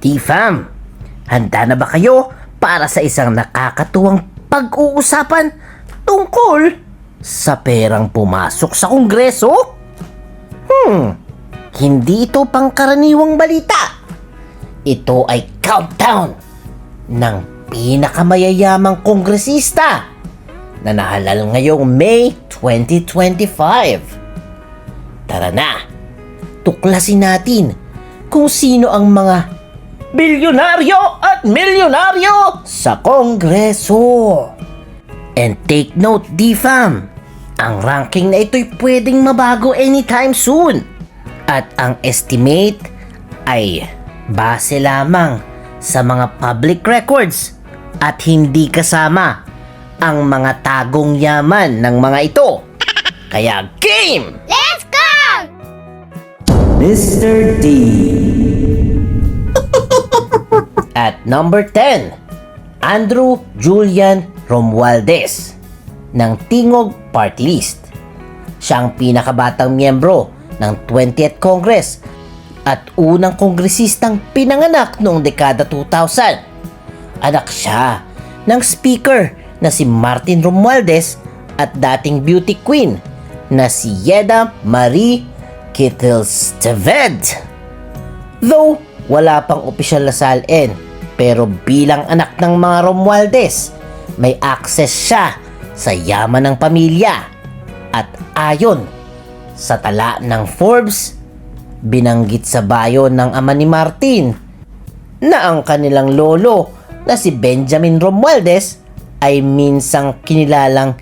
T-Fam, handa na ba kayo para sa isang nakakatuwang pag-uusapan tungkol sa perang pumasok sa Kongreso? Hmm, hindi ito pangkaraniwang balita. Ito ay countdown ng pinakamayayamang kongresista na nahalal ngayong May 2025. Tara na, tuklasin natin kung sino ang mga bilyonaryo at milyonaryo sa Kongreso. And take note, D-Fam, ang ranking na ito'y pwedeng mabago anytime soon. At ang estimate ay base lamang sa mga public records at hindi kasama ang mga tagong yaman ng mga ito. Kaya game! Let's go! Mr. D. At number 10, Andrew Julian Romualdez ng Tingog Party List. Siya ang pinakabatang miyembro ng 20th Congress at unang kongresistang pinanganak noong dekada 2000. Anak siya ng speaker na si Martin Romualdez at dating beauty queen na si Yeda Marie Kittelsteved. Though wala pang opisyal na salin, pero bilang anak ng mga Romualdez, may access siya sa yaman ng pamilya. At ayon sa tala ng Forbes, binanggit sa bayo ng ama ni Martin na ang kanilang lolo na si Benjamin Romualdez ay minsang kinilalang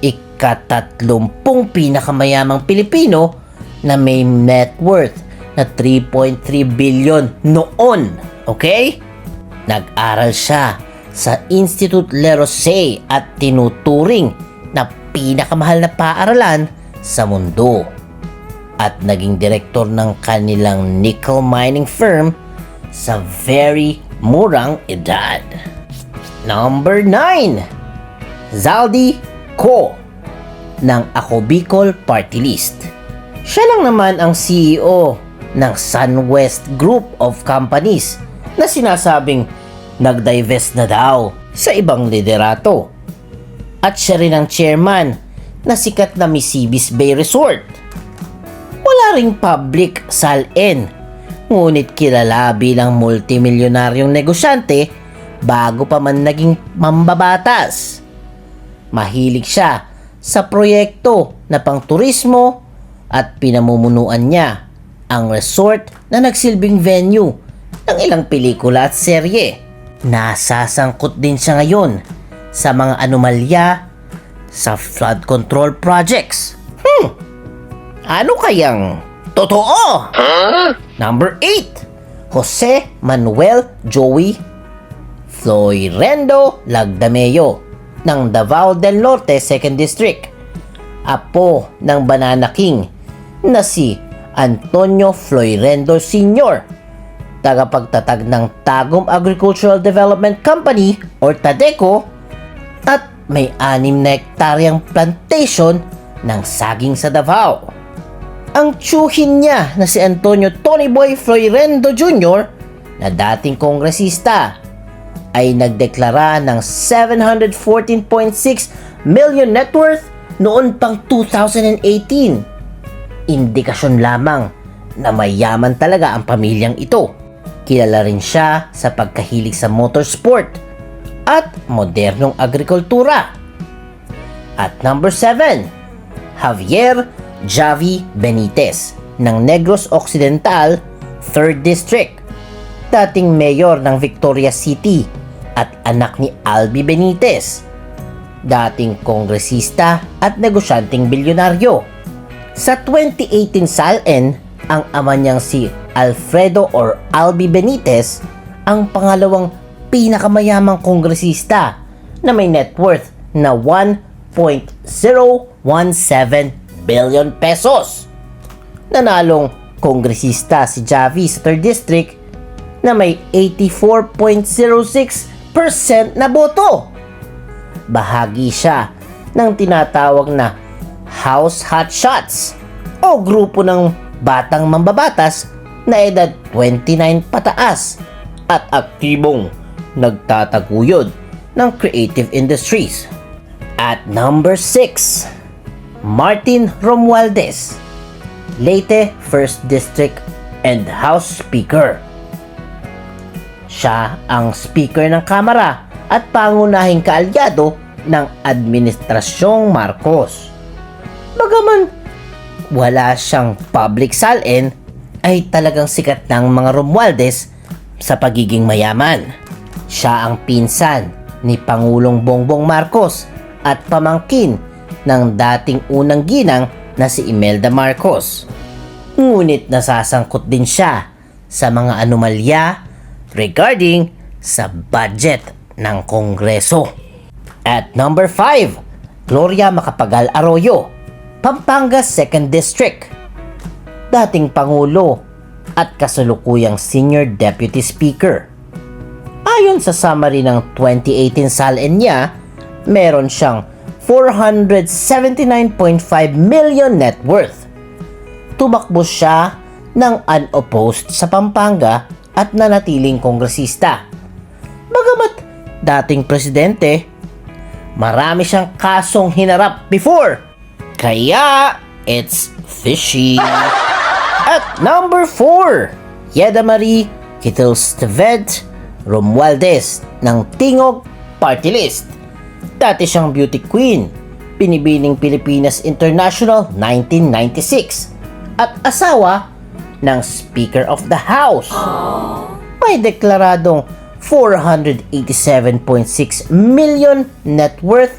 ikatatlumpung pinakamayamang Pilipino na may net worth na 3.3 billion noon. Okay? Nag-aral siya sa Institute Le Rosey at tinuturing na pinakamahal na paaralan sa mundo. At naging direktor ng kanilang nickel mining firm sa very murang edad. Number 9. Zaldi Ko ng Ako Bicol Party List. Siya lang naman ang CEO ng SunWest Group of Companies na sinasabing nag-divest na daw sa ibang liderato. At siya rin ang chairman na sikat na Misibis Bay Resort. Wala ring public salin, ngunit kilala bilang multimilyonaryong negosyante bago pa man naging mambabatas. Mahilig siya sa proyekto na pangturismo at pinamumunuan niya ang resort na nagsilbing venue ng ilang pelikula at serye. Nasasangkot din siya ngayon sa mga anomalya sa flood control projects. Hmm, ano kayang totoo? Number 8, Jose Manuel Joey Floyrendo Lagdameo ng Davao del Norte 2nd District. Apo ng Banana King na si Antonio Floyrendo Sr. Tagapagtatag ng Tagum Agricultural Development Company or TADECO at may anim na hektaryang plantation ng saging sa Davao. Ang tsuhin niya na si Antonio Tony Boy Floyrendo Jr. na dating kongresista ay nagdeklara ng 714.6 million net worth noon pang 2018. Indikasyon lamang na mayaman talaga ang pamilyang ito. Kilala rin siya sa pagkahilig sa motorsport at modernong agrikultura. At number 7, Javier Javi Benitez ng Negros Occidental 3rd District. Dating mayor ng Victoria City at anak ni Albi Benitez. Dating kongresista at negosyanteng bilyonaryo. Sa 2018 Salen, ang ama niyang si Alfredo or Albi Benitez ang pangalawang pinakamayamang kongresista na may net worth na 1.017 billion pesos. Nanalong kongresista si Javi sa 3rd District na may 84.06% na boto. Bahagi siya ng tinatawag na House Hotshots o grupo ng batang mambabatas na edad 29 pataas at aktibong nagtataguyod ng creative industries. At number 6, Martin Romualdez, Leyte 1st District and House Speaker. Siya ang speaker ng Kamara at pangunahing kaalyado ng Administrasyong Marcos. Bagaman wala siyang public salin, ay talagang sikat ng mga Romualdez sa pagiging mayaman. Siya ang pinsan ni Pangulong Bongbong Marcos at pamangkin ng dating unang ginang na si Imelda Marcos. Ngunit nasasangkot din siya sa mga anomalya regarding sa budget ng Kongreso. At number 5, Gloria Macapagal Arroyo, Pampanga 2nd District. Dating Pangulo at kasalukuyang Senior Deputy Speaker. Ayon sa summary ng 2018 salin niya, meron siyang 479.5 million net worth. Tumakbo siya ng unopposed sa Pampanga at nanatiling kongresista. Bagamat dating presidente, marami siyang kasong hinarap before. Kaya, it's fishy. At number 4, Yeda Marie Kittelstevet Romualdez ng Tingog Party List. Dati siyang beauty queen, pinibining Pilipinas International 1996 at asawa ng Speaker of the House. May deklaradong 487.6 million net worth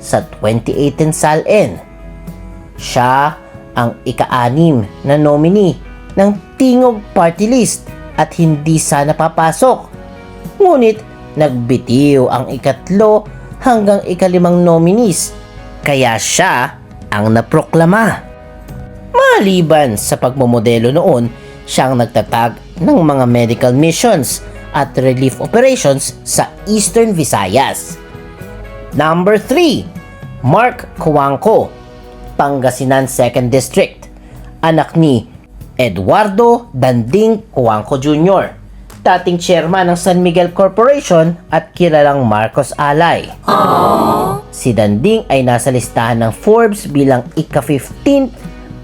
sa 2018 salin. Siya ang ika-anim na nominee ng Tingog Party List at hindi sana papasok. Ngunit nagbitiw ang ikatlo hanggang ikalimang nominees kaya siya ang naproklama. Maliban sa pagmamodelo noon, siya ang nagtatag ng mga medical missions at relief operations sa Eastern Visayas. Number 3, Mark Cuangco, Pangasinan 2nd District. Anak ni Eduardo Danding Cuangco Jr., dating chairman ng San Miguel Corporation at kilalang Marcos Alay. Si Danding ay nasa listahan ng Forbes bilang ika-15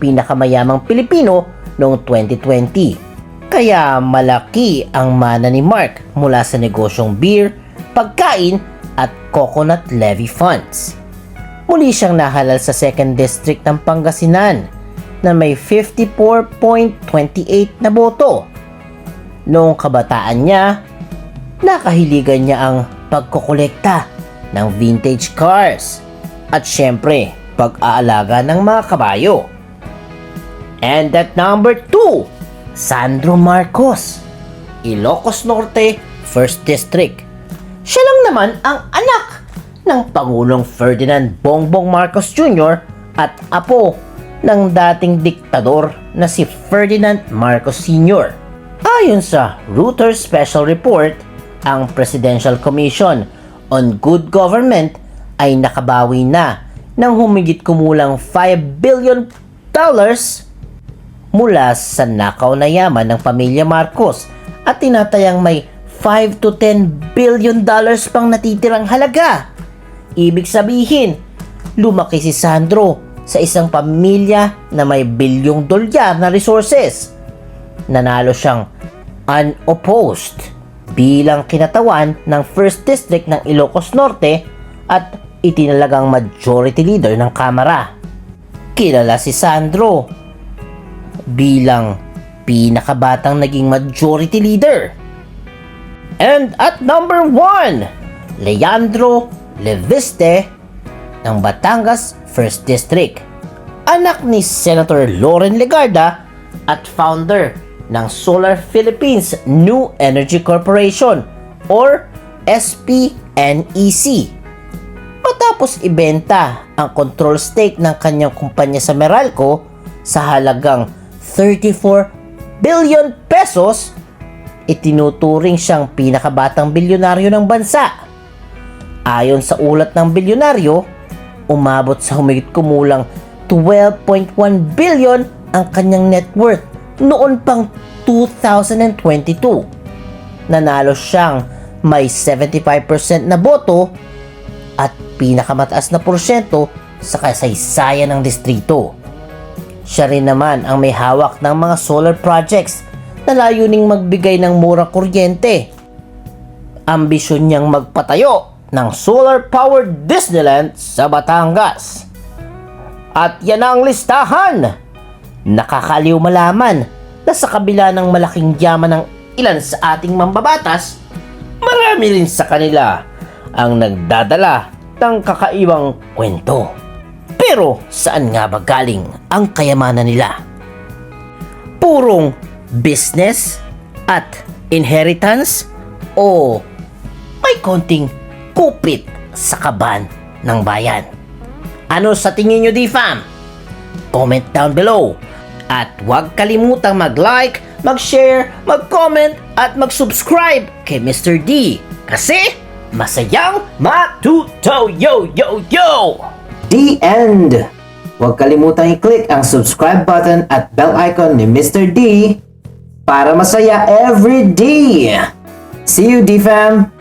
pinakamayamang Pilipino noong 2020. Kaya malaki ang mana ni Mark mula sa negosyong beer, pagkain at coconut levy funds. Muli siyang nahalal sa 2nd District ng Pangasinan na may 54.28 na boto. Noong kabataan niya, nakahiligan niya ang pagkokolekta ng vintage cars at syempre pag-aalaga ng mga kabayo. And at number 2, Sandro Marcos, Ilocos Norte, 1st District. Siya lang naman ang anak ng Pangulong Ferdinand Bongbong Marcos Jr. at apo ng dating diktador na si Ferdinand Marcos Sr. Ayon sa Reuters Special Report, ang Presidential Commission on Good Government ay nakabawi na ng humigit kumulang 5 billion dollars mula sa nakaw na yaman ng pamilya Marcos at tinatayang may 5 to 10 billion dollars pang natitirang halaga. Ibig sabihin, lumaki si Sandro sa isang pamilya na may bilyong dolyar na resources. Nanalo siyang unopposed bilang kinatawan ng 1st District ng Ilocos Norte at itinalagang majority leader ng Kamara. Kilala si Sandro bilang pinakabatang naging majority leader. And at number 1, Leandro Leviste ng Batangas 1st District. Anak ni Senator Loren Legarda at founder ng Solar Philippines New Energy Corporation or SPNEC. Matapos ibenta ang control stake ng kanyang kumpanya sa Meralco sa halagang 34 billion pesos, itinuturing siyang pinakabatang bilyonaryo ng bansa. Ayon sa ulat ng bilyonaryo, umabot sa humigit kumulang 12.1 billion ang kanyang net worth noon pang 2022. nanalo siyang may 75% na boto at pinakamataas na porsyento sa kasaysayan ng distrito. Siya rin naman ang may hawak ng mga solar projects na layuning magbigay ng murang kuryente. Ambisyon niyang magpatayo ng solar-powered Disneyland sa Batangas. At yan ang listahan! Nakakaliw malaman na sa kabila ng malaking yaman ng ilan sa ating mambabatas, marami rin sa kanila ang nagdadala ng kakaibang kwento. Pero saan nga ba galing ang kayamanan nila? Purong business at inheritance o may konting kupit sa kaban ng bayan? Ano sa tingin nyo di fam? Comment down below. At huwag kalimutang mag-like, mag-share, mag-comment at mag-subscribe kay Mr. D. Kasi masayang matuto yo yo yo! The end! Huwag kalimutang i-click ang subscribe button at bell icon ni Mr. D para masaya every day! See you, D-Fam!